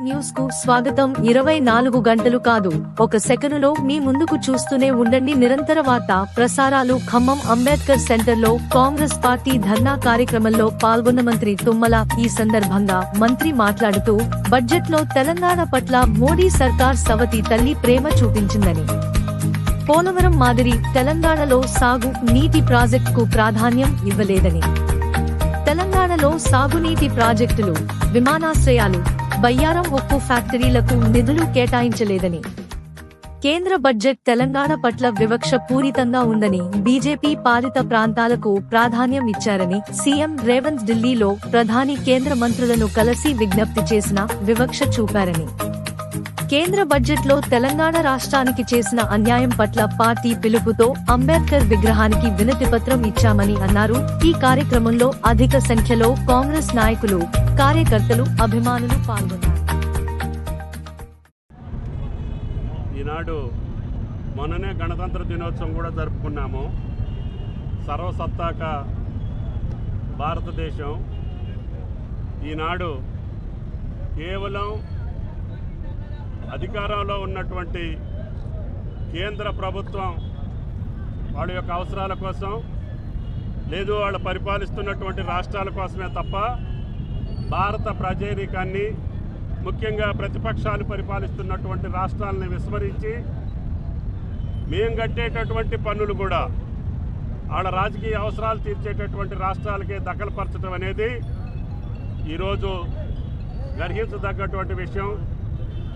న్యూస్కు స్వాగతం. ఇరవై నాలుగు గంటలు కాదు. ఒక సెకనులో మీ ముందుకు చూస్తూనే ఉండండి. నిరంతర వార్త ప్రసారాలు ఖమ్మం అంబేద్కర్ సెంటర్లో కాంగ్రెస్ పార్టీ ధర్నా కార్యక్రమంలో పాల్గొన్న మంత్రి తుమ్మల. ఈ సందర్భంగా మంత్రి మాట్లాడుతూ బడ్జెట్లో తెలంగాణ పట్ల మోడీ సర్కార్ సవతి తల్లి ప్రేమ చూపించిందని. పోలవరం మాదిరి తెలంగాణలో సాగు నీటి ప్రాజెక్టుకు ప్రాధాన్యం ఇవ్వలేదని. తెలంగాణలో సాగునీటి ప్రాజెక్టులు విమానాశ్రయాలు బయ్యారం ఉక్కు ఫ్యాక్టరీలకు నిధులు కేటాయించలేదని. కేంద్ర బడ్జెట్ తెలంగాణ పట్ల వివక్ష పూరితంగా ఉందని బీజేపీ పాలిత ప్రాంతాలకు ప్రాధాన్యం ఇచ్చారని సీఎం రేవంత్ ఢిల్లీలో ప్రధాని కేంద్ర మంత్రులను కలిసి విజ్ఞప్తి చేసిన వివక్ష చూపారని. కేంద్ర బడ్జెట్లో తెలంగాణ రాష్ట్రానికి చేసిన అన్యాయం పట్ల పార్టీ పిలుపుతో అంబేద్కర్ విగ్రహానికి వినతి పత్రం ఇచ్చామని అన్నారు. ఈ కార్యక్రమంలో అధిక సంఖ్యలో కాంగ్రెస్ నాయకులు కార్యకర్తలు అభిమానులు పాల్గొన్నారు. ఈనాడు మొన్ననే గణతంత్ర దినోత్సవం కూడా జరుపుకున్నాము. సర్వసత్తాక భారతదేశం ఈనాడు కేవలం అధికారంలో ఉన్నటువంటి కేంద్ర ప్రభుత్వం వాళ్ళ యొక్క అవసరాల కోసం లేదు వాళ్ళు పరిపాలిస్తున్నటువంటి రాష్ట్రాల కోసమే తప్ప భారత ప్రజానీకాన్ని ముఖ్యంగా ప్రతిపక్షాలు పరిపాలిస్తున్నటువంటి రాష్ట్రాలని విస్మరించి మేం కట్టేటటువంటి పన్నులు కూడా వాళ్ళ రాజకీయ అవసరాలు తీర్చేటటువంటి రాష్ట్రాలకే దఖలుపరచడం అనేది ఈరోజు గర్హించదగ్గటువంటి విషయం.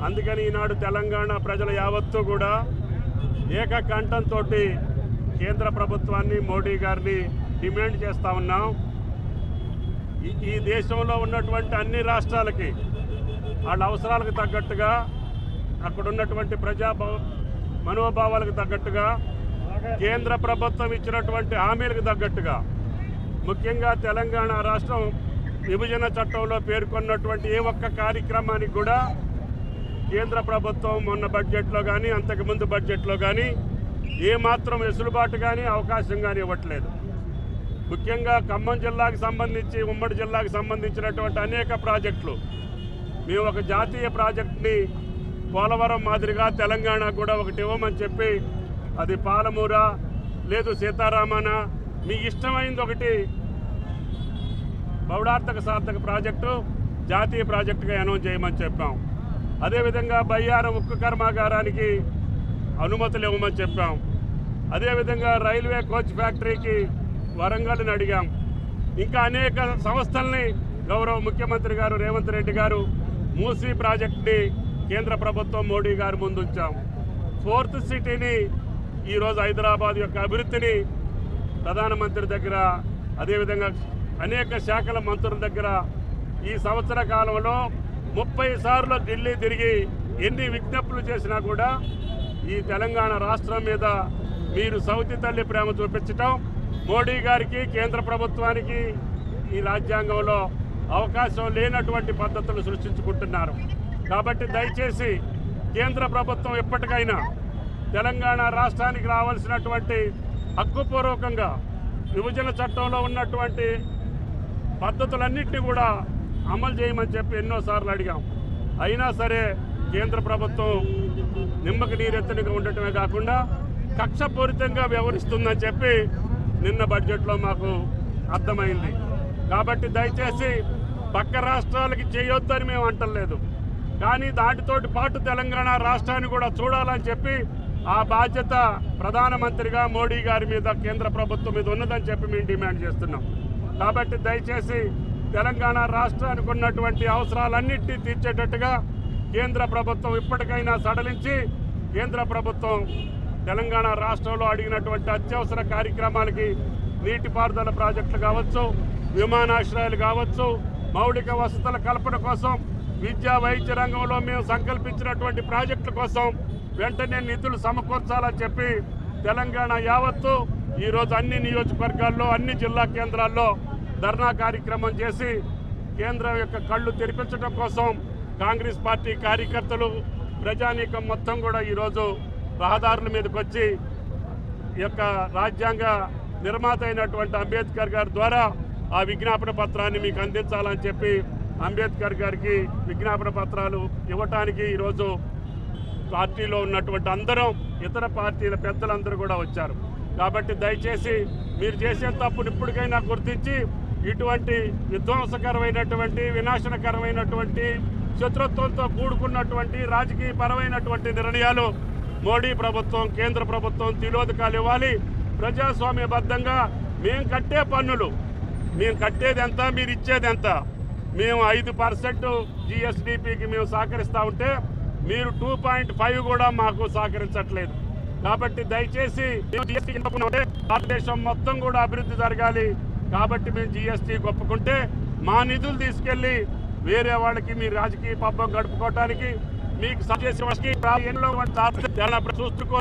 అందుకని ఈనాడు తెలంగాణ ప్రజల యావత్తు కూడా ఏకకంఠంతో కేంద్ర ప్రభుత్వాన్ని మోడీ గారిని డిమాండ్ చేస్తూ ఉన్నాం. ఈ- దేశంలో ఉన్నటువంటి అన్ని రాష్ట్రాలకి వాళ్ళ అవసరాలకు తగ్గట్టుగా అక్కడ ఉన్నటువంటి ప్రజా మనోభావాలకు తగ్గట్టుగా కేంద్ర ప్రభుత్వం ఇచ్చినటువంటి హామీలకు తగ్గట్టుగా ముఖ్యంగా తెలంగాణ రాష్ట్రం విభజన చట్టంలో పేర్కొన్నటువంటి ఏ ఒక్క కార్యక్రమానికి కూడా కేంద్ర ప్రభుత్వం మొన్న బడ్జెట్లో కానీ అంతకుముందు బడ్జెట్లో కానీ ఏమాత్రం వెసులుబాటు కానీ అవకాశం కానీ ఇవ్వట్లేదు. ముఖ్యంగా ఖమ్మం జిల్లాకు సంబంధించి ఉమ్మడి జిల్లాకు సంబంధించినటువంటి అనేక ప్రాజెక్టులు. మేము ఒక జాతీయ ప్రాజెక్ట్ని పోలవరం మాదిరిగా తెలంగాణ కూడా ఒకటి ఇవ్వమని చెప్పి అది పాలమూర లేదు సీతారామన మీ ఇష్టమైంది ఒకటి బౌడార్థక సార్థక ప్రాజెక్టు జాతీయ ప్రాజెక్టుగా అనౌన్స్ చేయమని చెప్పాం. అదేవిధంగా బయ్యారం ఉక్కు కర్మాగారానికి అనుమతులు ఇవ్వమని చెప్పాం. అదేవిధంగా రైల్వే కోచ్ ఫ్యాక్టరీకి వరంగల్ని అడిగాం. ఇంకా అనేక సంస్థల్ని గౌరవ ముఖ్యమంత్రి గారు రేవంత్ రెడ్డి గారు మూసీ ప్రాజెక్ట్ని కేంద్ర ప్రభుత్వం మోడీ గారు ముందుంచాం. ఫోర్త్ సిటీని ఈరోజు హైదరాబాద్ యొక్క అభివృద్ధిని ప్రధానమంత్రి దగ్గర అదేవిధంగా అనేక శాఖల మంత్రుల దగ్గర ఈ సంవత్సర కాలంలో ముప్పై సార్లు ఢిల్లీ తిరిగి ఎన్ని విజ్ఞప్తులు చేసినా కూడా ఈ తెలంగాణ రాష్ట్రం మీద మీరు సౌతి తల్లి ప్రేమ చూపించటం మోడీ గారికి కేంద్ర ప్రభుత్వానికి ఈ రాజ్యాంగంలో అవకాశం లేనటువంటి పద్ధతులు సృష్టించుకుంటున్నారు. కాబట్టి దయచేసి కేంద్ర ప్రభుత్వం ఎప్పటికైనా తెలంగాణ రాష్ట్రానికి రావాల్సినటువంటి హక్కుపూర్వకంగా విభజన చట్టంలో ఉన్నటువంటి పద్ధతులన్నింటినీ కూడా అమలు చేయమని చెప్పి ఎన్నోసార్లు అడిగాం. అయినా సరే కేంద్ర ప్రభుత్వం నిమ్మకి నీరెత్తనిగా ఉండటమే కాకుండా కక్షపూరితంగా వ్యవహరిస్తుందని చెప్పి నిన్న బడ్జెట్లో మాకు అర్థమైంది. కాబట్టి దయచేసి పక్క రాష్ట్రాలకి చేయొద్దని మేము అంటలేదు. కానీ దాటితోటి పాటు తెలంగాణ రాష్ట్రాన్ని కూడా చూడాలని చెప్పి ఆ బాధ్యత ప్రధానమంత్రిగా మోడీ గారి మీద కేంద్ర ప్రభుత్వం మీద ఉన్నదని చెప్పి మేము డిమాండ్ చేస్తున్నాం. కాబట్టి దయచేసి తెలంగాణ రాష్ట్రానికి ఉన్నటువంటి అవసరాలన్నింటినీ తీర్చేటట్టుగా కేంద్ర ప్రభుత్వం ఇప్పటికైనా సడలించి కేంద్ర ప్రభుత్వం తెలంగాణ రాష్ట్రంలో అడిగినటువంటి అత్యవసర కార్యక్రమాలకి నీటిపారుదల ప్రాజెక్టులు కావచ్చు విమానాశ్రయాలు కావచ్చు మౌలిక వసతుల కల్పన కోసం విద్యా వైద్య రంగంలో మేము సంకల్పించినటువంటి ప్రాజెక్టుల కోసం వెంటనే నిధులు సమకూర్చాలని చెప్పి తెలంగాణ యావత్తు ఈరోజు అన్ని నియోజకవర్గాల్లో అన్ని జిల్లా కేంద్రాల్లో ధర్నా కార్యక్రమం చేసి కేంద్రం యొక్క కళ్ళు తెరిపించడం కోసం కాంగ్రెస్ పార్టీ కార్యకర్తలు ప్రజానీకం మొత్తం కూడా ఈరోజు రహదారుల మీదకి వచ్చి యొక్క రాజ్యాంగ నిర్మాత అయినటువంటి అంబేద్కర్ గారి ద్వారా ఆ విజ్ఞాపన పత్రాన్ని మీకు అందించాలని చెప్పి అంబేద్కర్ గారికి విజ్ఞాపన పత్రాలు ఇవ్వటానికి ఈరోజు పార్టీలో ఉన్నటువంటి అందరం ఇతర పార్టీల పెద్దలందరూ కూడా వచ్చారు. కాబట్టి దయచేసి మీరు చేసే తప్పును ఇప్పటికైనా గుర్తించి ఇటువంటి విధ్వంసకరమైనటువంటి వినాశనకరమైనటువంటి శత్రుత్వంతో కూడుకున్నటువంటి రాజకీయ పరమైనటువంటి నిర్ణయాలు మోడీ ప్రభుత్వం కేంద్ర ప్రభుత్వం తిలోదకాలు ఇవ్వాలి. ప్రజాస్వామ్యబద్ధంగా మేము కట్టే పన్నులు. మేము కట్టేది ఎంత మీరు ఇచ్చేది ఎంత? మేము ఐదు పర్సెంట్ జిఎస్డిపికి మేము సహకరిస్తూ ఉంటే మీరు టూ పాయింట్ ఫైవ్ కూడా మాకు సహకరించట్లేదు. కాబట్టి దయచేసి జిఎస్టీ భారతదేశం మొత్తం కూడా అభివృద్ధి జరగాలి. కాబట్టి మేము జిఎస్టీ ఒప్పుకుంటే మా నిధులు తీసుకెళ్ళి వేరే వాళ్ళకి మీ రాజకీయ పబ్బం గడుపుకోవటానికి మీకు సహాయం చేసే వాళ్ళకి ఎన్నో చూసుకో